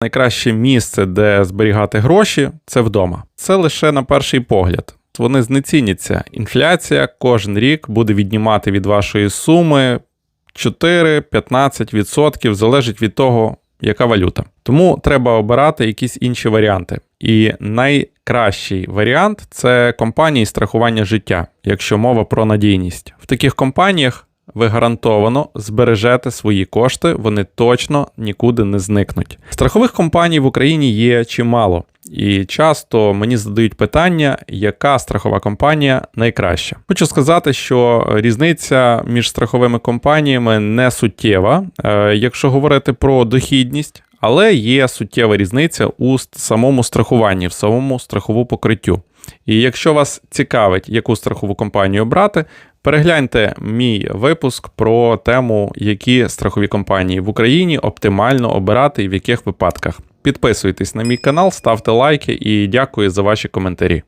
Найкраще місце, де зберігати гроші, це вдома. Це лише на перший погляд. Вони знеціняться. Інфляція кожен рік буде віднімати від вашої суми 4-15%, залежить від того, яка валюта. Тому треба обирати якісь інші варіанти. І найкращий варіант це компанії страхування життя, якщо мова про надійність. В таких компаніях ви гарантовано збережете свої кошти, вони точно нікуди не зникнуть. Страхових компаній в Україні є чимало, і часто мені задають питання, яка страхова компанія найкраща. Хочу сказати, що різниця між страховими компаніями не суттєва, Е, якщо говорити про дохідність. Але є суттєва різниця у самому страхуванні, в самому страхову покриттю. І якщо вас цікавить, яку страхову компанію брати, перегляньте мій випуск про тему, які страхові компанії в Україні оптимально обирати і в яких випадках. Підписуйтесь на мій канал, ставте лайки і дякую за ваші коментарі.